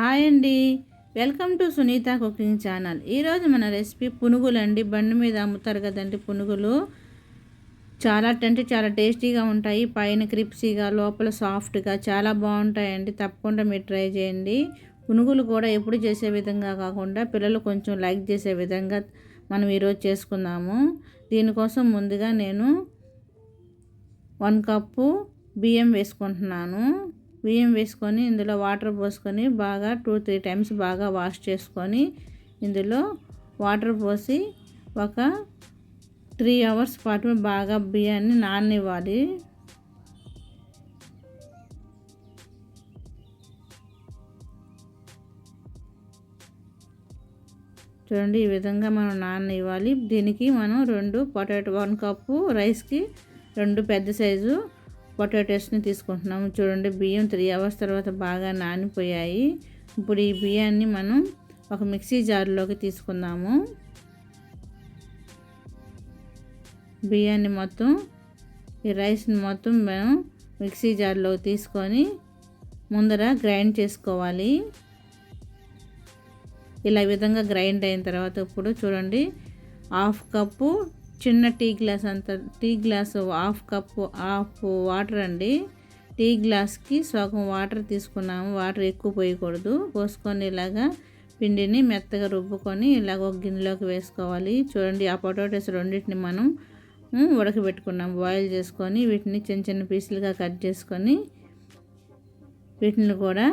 Hi అండి. Welcome to Sunitha cooking channel. ఈరోజు మన రెసిపీ పునుగులు అండి బండి మీద అమ్ముతారు కదండి పునుగులు. చాలా అంటే చాలా టేస్టీగా ఉంటాయి. పైన క్రిప్సీగా లోపల సాఫ్ట్గా చాలా బాగుంటాయండి. తప్పకుండా మీరు ట్రై చేయండి. పునుగులు కూడా ఎప్పుడు చేసే విధంగా కాకుండా పిల్లలు కొంచెం లైక్ చేసే విధంగా మనం ఈరోజు చేసుకుందాము. దీనికోసం ముందుగా నేను వన్ కప్పు బియ్యం వేసుకుంటున్నాను. బియ్యం వేసుకొని ఇందులో వాటర్ పోసుకొని బాగా టూ త్రీ టైమ్స్ బాగా వాష్ చేసుకొని ఇందులో వాటర్ పోసి ఒక త్రీ అవర్స్ పాటు బాగా బియ్యాన్ని నాననివ్వాలి. చూడండి ఈ విధంగా మనం నాన్న ఇవ్వాలి దీనికి మనం రెండు పొటాటో వన్ కప్పు రైస్కి రెండు పెద్ద సైజు పొటాటోస్ని తీసుకుంటున్నాము. చూడండి బియ్యం త్రీ అవర్స్ తర్వాత బాగా నానిపోయాయి. ఇప్పుడు ఈ బియ్యాన్ని మనం ఒక మిక్సీ జార్లోకి తీసుకుందాము. బియ్యాన్ని మొత్తం ఈ రైస్ని మొత్తం మేము మిక్సీ జార్లో తీసుకొని ముందర గ్రైండ్ చేసుకోవాలి. ఇలా విధంగా గ్రైండ్ అయిన తర్వాత ఇప్పుడు చూడండి హాఫ్ కప్పు చిన్న టీ గ్లాస్ అంత tea glass half cup half water అండి. టీ గ్లాస్కి సగం వాటర్ తీసుకున్నాము. వాటర్ ఎక్కువ పోయకూడదు. పోసుకొని ఇలాగా పిండిని మెత్తగా రుబ్బుకొని ఇలాగ ఒక గిన్నెలోకి వేసుకోవాలి. చూడండి ఆ పొటాటోస్ రెండింటిని మనం ఉడకబెట్టుకున్నాం బాయిల్ చేసుకొని వీటిని చిన్న చిన్న పీసులుగా కట్ చేసుకొని వీటిని కూడా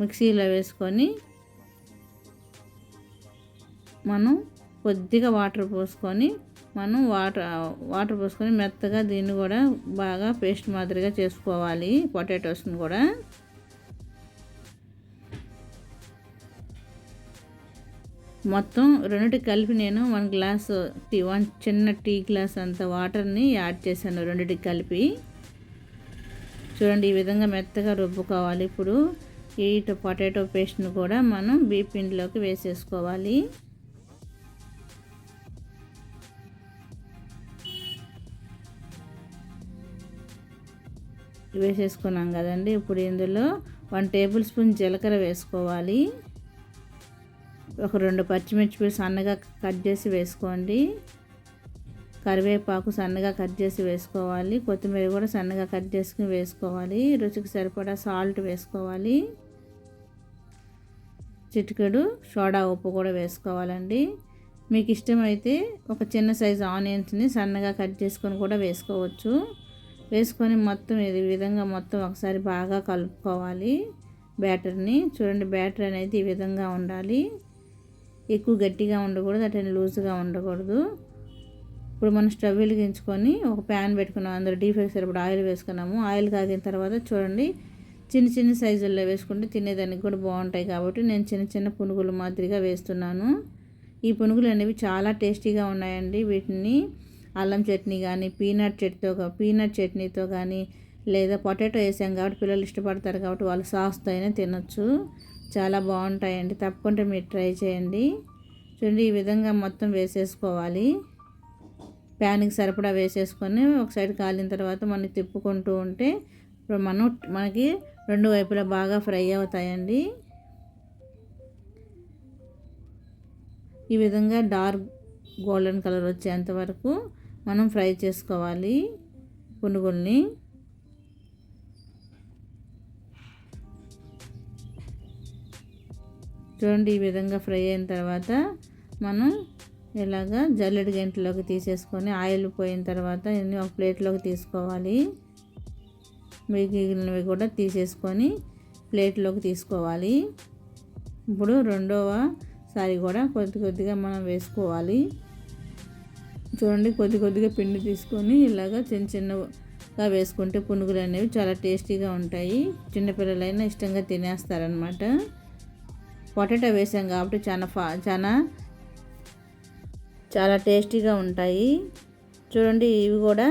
మిక్సీలో వేసుకొని మనం కొద్దిగా వాటర్ పోసుకొని మనం వాటర్ వాటర్ పోసుకొని మెత్తగా దీన్ని కూడా బాగా పేస్ట్ మాదిరిగా చేసుకోవాలి పొటాటోస్ని కూడా. మొత్తం రెండింటికి కలిపి నేను వన్ గ్లాస్ టీ వన్ చిన్న టీ గ్లాస్ అంత వాటర్ని యాడ్ చేశాను రెండింటికి కలిపి. చూడండి ఈ విధంగా మెత్తగా రుబ్బుకోవాలి. ఇప్పుడు ఈ పొటాటో పేస్ట్ని కూడా మనం బీపిండిలోకి వేసేసుకోవాలి. వేసేసుకున్నాం కదండి. ఇప్పుడు ఇందులో వన్ టేబుల్ స్పూన్ జీలకర్ర వేసుకోవాలి. ఒక రెండు పచ్చిమిర్చి సన్నగా కట్ చేసి వేసుకోండి. కరివేపాకు సన్నగా కట్ చేసి వేసుకోవాలి. కొత్తిమీర కూడా సన్నగా కట్ చేసుకుని వేసుకోవాలి. రుచికి సరిపడా సాల్ట్ వేసుకోవాలి. చిటికెడు సోడా ఉప్పు కూడా వేసుకోవాలండి. మీకు ఇష్టమైతే ఒక చిన్న సైజు ఆనియన్స్ని సన్నగా కట్ చేసుకొని కూడా వేసుకోవచ్చు. వేసుకొని మొత్తం ఇది విధంగా మొత్తం ఒకసారి బాగా కలుపుకోవాలి బ్యాటర్ని. చూడండి బ్యాటర్ అనేది ఈ విధంగా ఉండాలి. ఎక్కువ గట్టిగా ఉండకూడదు అటు లూజ్గా ఉండకూడదు. ఇప్పుడు మనం స్టవ్ వెలిగించుకొని ఒక ప్యాన్ పెట్టుకున్నాం. అందులో డీప్ ఫ్రై సరిపడా ఆయిల్ వేసుకున్నాము. ఆయిల్ కాగిన తర్వాత చూడండి చిన్న చిన్న సైజుల్లో వేసుకుంటే తినేదానికి కూడా బాగుంటాయి కాబట్టి నేను చిన్న చిన్న పునుగులు మాదిరిగా వేస్తున్నాను. ఈ పునుగులు అనేవి చాలా టేస్టీగా ఉన్నాయండి వీటిని. అల్లం చట్నీ కానీ పీనట్ చట్నీతో పీనట్ చట్నీతో కానీ లేదా పొటాటో వేసాం కాబట్టి పిల్లలు ఇష్టపడతారు కాబట్టి వాళ్ళు సాస్తో అయినా తినొచ్చు. చాలా బాగుంటాయండి. తప్పకుండా మీరు ట్రై చేయండి. చూడండి ఈ విధంగా మొత్తం వేసేసుకోవాలి. ప్యాన్కి సరిపడా వేసేసుకొని ఒక సైడ్ కాలిన తర్వాత మనం తిప్పుకుంటూ ఉంటే ఇప్పుడు మనం మనకి రెండు వైపులా బాగా ఫ్రై అవుతాయండి. ఈ విధంగా డార్క్ గోల్డెన్ కలర్ వచ్చేంత వరకు మనం ఫ్రై చేసుకోవాలి పునుగుల్ని. చూడండి ఈ విధంగా ఫ్రై అయిన తర్వాత మనం ఇలాగా జల్లెడి గంటలోకి తీసేసుకొని ఆయిల్ పోయిన తర్వాత ఇన్ని ఒక ప్లేట్లోకి తీసుకోవాలి. మిగిలినవి కూడా తీసేసుకొని ప్లేట్లోకి తీసుకోవాలి. ఇప్పుడు రెండవ సారి కూడా కొద్ది కొద్దిగా మనం వేసుకోవాలి. చూడండి కొద్ది కొద్దిగా పిండి తీసుకొని ఇలాగ చిన్న చిన్నగా వేసుకుంటే పునుగులు అనేవి చాలా టేస్టీగా ఉంటాయి. చిన్నపిల్లలైనా ఇష్టంగా తినేస్తారనమాట పొటాటో వేసాం కాబట్టి చాలా ఫా చాలా చాలా టేస్టీగా ఉంటాయి. చూడండి ఇవి కూడా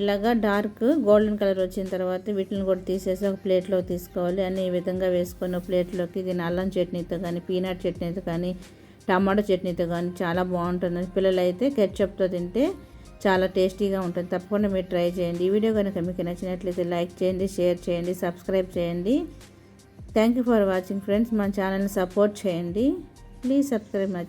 ఇలాగా డార్క్ గోల్డెన్ కలర్ వచ్చిన తర్వాత వీటిని కూడా తీసేసి ఒక ప్లేట్లో తీసుకోవాలి. అన్ని ఈ విధంగా వేసుకొని ప్లేట్లోకి దీని అల్లం చట్నీతో కానీ పీనట్ చట్నీతో కానీ టమాటో చట్నీతో కానీ చాలా బాగుంటుంది. పిల్లలు అయితే కెచ్చప్తో తింటే చాలా టేస్టీగా ఉంటుంది. తప్పకుండా మీరు ట్రై చేయండి. ఈ వీడియో కనుక మీకు నచ్చినట్లయితే లైక్ చేయండి షేర్ చేయండి సబ్స్క్రైబ్ చేయండి. Thank you for watching friends. మన ఛానల్ని సపోర్ట్ చేయండి. Please subscribe my